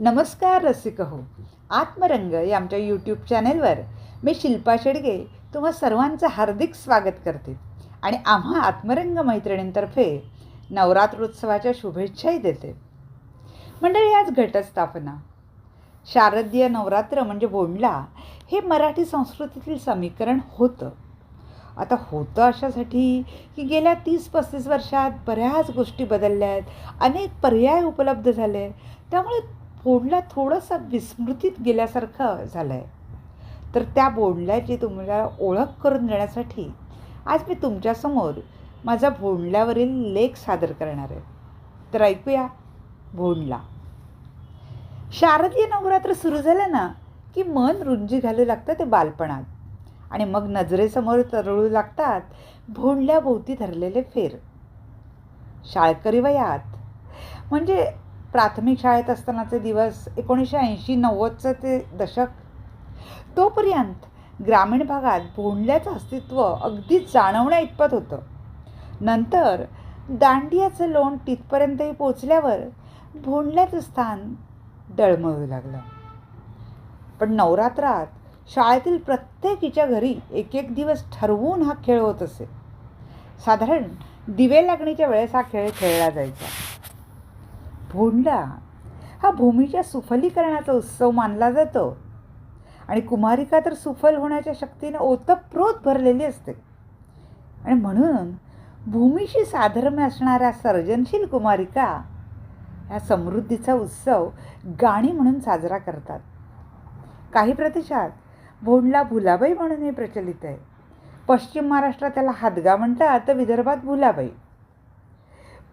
नमस्कार रसिक हो आत्मरंग या आमच्या यूट्यूब चॅनेलवर मी शिल्पा शेडगे तुम्हा सर्वांचं हार्दिक स्वागत करते. आणि आम्हा आत्मरंग मैत्रिणींतर्फे नवरात्रोत्सवाच्या शुभेच्छाही देते. मंडळी आज घटस्थापना. शारदीय नवरात्र म्हणजे बोंडला हे मराठी संस्कृतीतील समीकरण होतं. आता होतं अशासाठी की गेल्या तीस पस्तीस वर्षात बऱ्याच गोष्टी बदलल्या आहेत अनेक पर्याय उपलब्ध झाले त्यामुळे बोर्डला थोडंसं विस्मृतीत गेल्यासारखं झालं आहे तर त्या बोंडल्याची तुम्हाला ओळख करून देण्यासाठी आज मी तुमच्यासमोर माझा भोंडल्यावरील लेख सादर करणार आहे. तर ऐकूया भोंडला शारदीय नवरात्र सुरू झालं ना की मन रुंजी घालू लागतं ते बालपणात. आणि मग नजरेसमोर तरळू लागतात भोंडल्याभोवती धरलेले फेर. शाळकरी वयात. म्हणजे प्राथमिक शाळेत असतानाचे दिवस एकोणीसशे ऐंशी नव्वदचं ते दशक. तोपर्यंत ग्रामीण भागात भोंडल्याचं अस्तित्व अगदी जाणवण्या इतपत होतं. नंतर दांडियाचं लोण तिथपर्यंतही पोचल्यावर भोंडल्याचं स्थान डळमळू लागलं. पण नवरात्रात शाळेतील प्रत्येकीच्या घरी एक एक दिवस ठरवून हा खेळ होत असे. साधारण दिवे लागणीच्या वेळेस हा खेळ खेळला जायचा. भोंडला. हा भूमीच्या सुफलीकरणाचा उत्सव मानला जातो. आणि कुमारिका तर सुफल होण्याच्या शक्तीने ओतप्रोत भरलेली असते. आणि म्हणून भूमीशी साधर्म्य असणाऱ्या सर्जनशील कुमारिका ह्या समृद्धीचा उत्सव गाणी म्हणून साजरा करतात. काही प्रदेशात भोंडला भुलाबाई म्हणूनही प्रचलित आहे. पश्चिम महाराष्ट्रात त्याला हादगा म्हणतात तर विदर्भात भुलाबाई.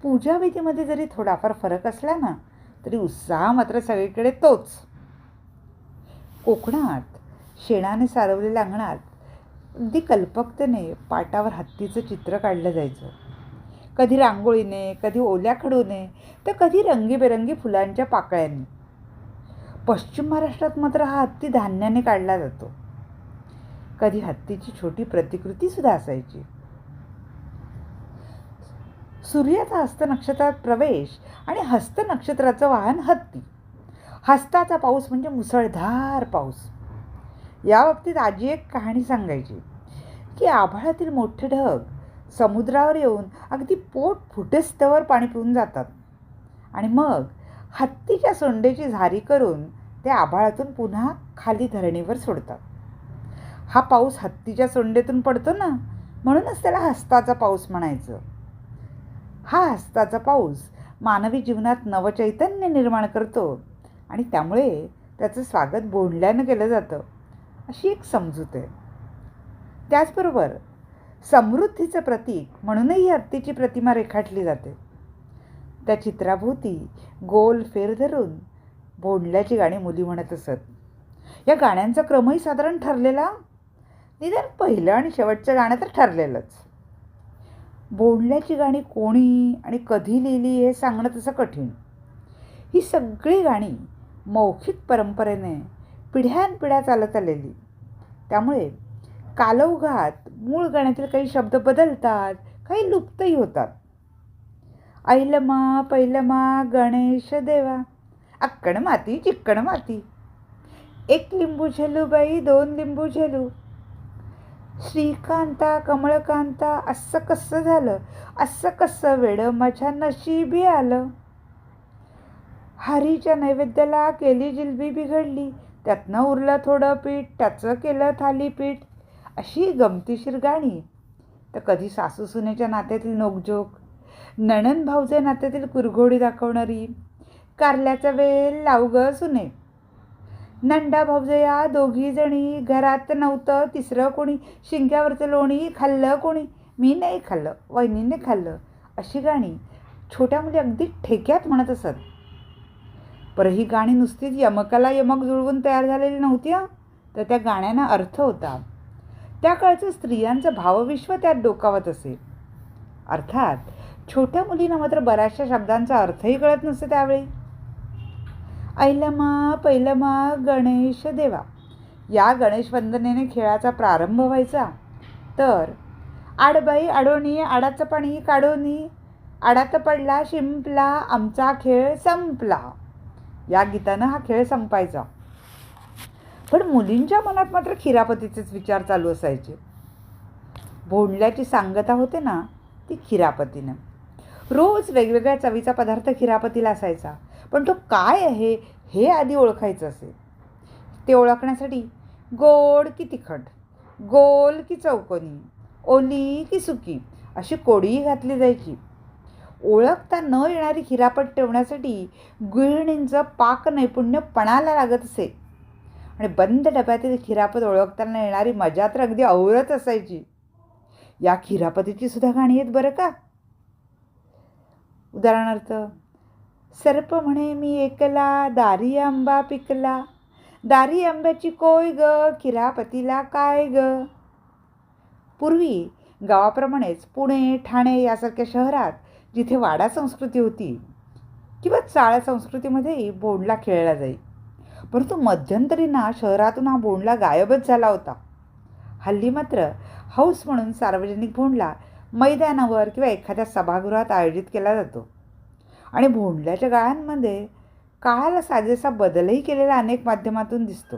पूजाविधीमध्ये जरी थोडाफार फरक असला ना तरी उत्साह मात्र सगळीकडे तोच. कोकणात शेणाने सारवलेल्या अंगणात अगदी कल्पकतेने पाटावर हत्तीचं चित्र काढलं जायचं. कधी रांगोळीने कधी ओल्या खडूने तर कधी रंगीबेरंगी फुलांच्या पाकळ्यांनी. पश्चिम महाराष्ट्रात मात्र हा हत्ती धान्याने काढला जातो. कधी हत्तीची छोटी प्रतिकृतीसुद्धा असायची. सूर्याचा हस्त नक्षत्रात प्रवेश आणि हस्त नक्षत्राचं वाहन हत्ती. हस्ताचा पाऊस म्हणजे मुसळधार पाऊस. या बाबतीत आजी एक कहाणी सांगायची की आभाळातील मोठे ढग समुद्रावर येऊन अगदी पोट फुटेस्तवर पाणी पिऊन जातात आणि मग हत्तीच्या सोंडेची झारी करून ते आभाळातून पुन्हा खाली धरणीवर सोडतात. हा पाऊस हत्तीच्या सोंडेतून पडतो ना म्हणूनच त्याला हस्ताचा पाऊस म्हणायचं. हा हस्ताचा पाऊस मानवी जीवनात नवचैतन्य निर्माण करतो आणि त्यामुळे त्याचं स्वागत बोंडल्यानं केलं जातं अशी एक समजूत आहे. त्याचबरोबर समृद्धीचं प्रतीक म्हणूनही हत्तीची प्रतिमा रेखाटली जाते. त्या चित्राभोवती गोल फेर धरून बोंडल्याची गाणी मुली म्हणत असत. या गाण्यांचा क्रमही साधारण ठरलेला? निदान पहिलं आणि शेवटचं गाणं तर ठरलेलंच. बोलण्याची गाणी कोणी आणि कधी लिहिली हे सांगणं तसं कठीण. ही सगळी गाणी मौखिक परंपरेने पिढ्यानपिढ्या चालत आलेली. त्यामुळे कालौघात मूळ गाण्यातील काही शब्द बदलतात काही लुप्तही होतात. ऐलमा पैलमा गणेश देवा अक्कण माती चिक्कण माती एक लिंबू झेलू बाई दोन लिंबू झेलू. श्रीकांता कमळकांता असं कसं झालं? असं कसं वेळ माझ्या नशीबी आलं? हरीच्या नैवेद्याला केली जिलबी बिघडली. त्यातनं उरलं थोडं पीठ त्याचं केलं थालीपीठ अशी गमतीशीर गाणी. तर कधी सासू सुनेच्या नात्यातील नोकझोक नणन भाऊजे नात्यातील कुरघोडी दाखवणारी कारल्याचा वेल लावग सुने. नंडा भाऊजया दोघी जणी घरात नव्हतं तिसरं कोणी शिंक्यावरचं लोणी खाल्लं कोणी? मी नाही खाल्लं वहिनीने खाल्लं. अशी गाणी छोट्या मुली अगदी ठेक्यात म्हणत असत. पर ही गाणी नुसतीच यमकाला यमक जुळवून तयार झालेली नव्हती तर त्या गाण्यांना अर्थ होता. त्या काळचं स्त्रियांचं भावविश्व त्यात डोकावत असे. अर्थात छोट्या मुलींना मात्र बऱ्याचशा शब्दांचा अर्थही कळत नसते त्यावेळी. ऐलमा पैलमा गणेश देवा. या गणेश वंदनेने खेळाचा प्रारंभ व्हायचा. तर आडबाई आडोणी आडाचं पाणी काढोनी आडात पडला शिंपला आमचा खेळ संपला. या गीतानं हा खेळ संपायचा. पण मुलींच्या मनात मात्र खिरापतीचेच विचार चालू असायचे. भोंडल्याची सांगता होते ना ती खिरापतीनं. रोज वेगवेगळ्या चवीचा पदार्थ खिरापतीला असायचा. पण तो काय आहे हे आधी ओळखायचं असे ते ओळखण्यासाठी गोड की तिखट गोल की चौकोनी ओली की सुकी अशी कोडीही घातली जायची. ओळखता न येणारी खिरापट ठेवण्यासाठी गृहिणींचं पाक नैपुण्य पणाला लागत असे. आणि बंद डब्यातील खिरापत ओळखताना येणारी मजा तर अगदी औरच असायची. या खिरापतीची सुद्धा गाणी आहेत बरं का? उदाहरणार्थ सर्प म्हणे मी एकला दारी आंबा पिकला. दारी आंब्याची कोय ग? किरापतीला काय ग? पूर्वी गावाप्रमाणेच पुणे ठाणे यासारख्या शहरात जिथे वाडा संस्कृती होती किंवा चाळ्या संस्कृतीमध्येही बोंडला खेळला जाई. परंतु मध्यंतरी ना शहरातून हा बोंडला गायबच झाला होता. हल्ली मात्र हौस म्हणून सार्वजनिक भोंडला मैदानावर किंवा एखाद्या सभागृहात आयोजित केला जातो. आणि भोंडल्याच्या गाळ्यांमध्ये काळाला साजेसा बदलही केलेला अनेक माध्यमातून दिसतो.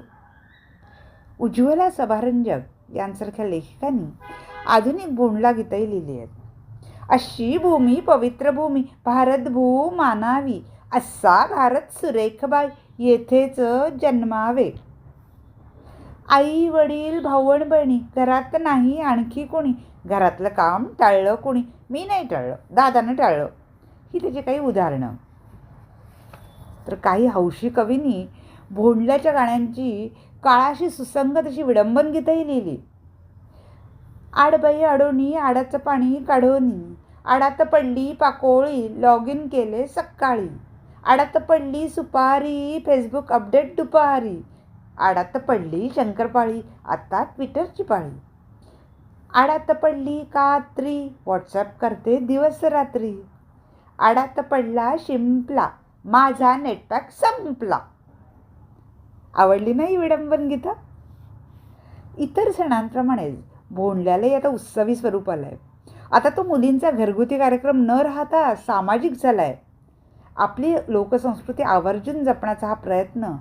उज्ज्वला सभारंजक यांसारख्या लेखिकांनी आधुनिक भोंडला गीतही लिहिली आहेत. अशी भूमी पवित्र भूमी भारत भू मानावी असा भारत सुरेखबाई येथेच जन्मावे. आई वडील भावण बहिणी घरात नाही आणखी कोणी घरातलं काम टाळलं कोणी मी नाही टाळलं दादानं टाळलं. ही त्याची काही उदाहरणं. तर काही हौशी कवींनी भोंडल्याच्या गाण्यांची काळाशी सुसंगत अशी विडंबन गीतही लिहिली. आडबाई अडोणी आडाचं पाणी काढोनी आडात पडली पाकोळी लॉग इन केले सकाळी. आडात पडली सुपारी फेसबुक अपडेट दुपारी. आडात पडली शंकरपाळी आत्ता ट्विटरची पाळी. आडात पडली कात्री व्हॉट्सॲप करते दिवस रात्री. आडात पडला शिंपला. माझा नेटपॅक संपला. आवडली नाही विडंबन गीता? इतर सणांप्रमाणेच भोंडल्यालाही आता उत्सवी स्वरूप आलं आहे आता तो मुलींचा घरगुती कार्यक्रम न राहता सामाजिक झाला आहे आपली लोकसंस्कृती आवर्जून जपण्याचा हा प्रयत्न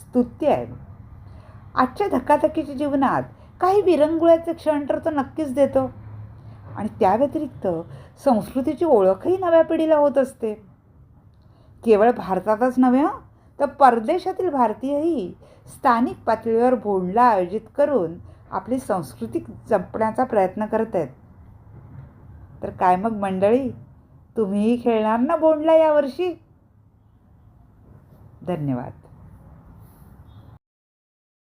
स्तुत्य आहे. आजच्या धक्काधक्कीच्या जीवनात काही विरंगुळ्याचे क्षण तर तो नक्कीच देतो. आणि त्या व्यतिरिक्त संस्कृतीची ओळखही नव्या पिढीला होत असते. केवळ भारतातच नव्हे तर परदेशातील भारतीयही स्थानिक पातळीवर भोंडला आयोजित करून आपली संस्कृती जपण्याचा प्रयत्न करत आहेत. तर काय मग मंडळी तुम्हीही खेळणार ना बोंडला यावर्षी? धन्यवाद.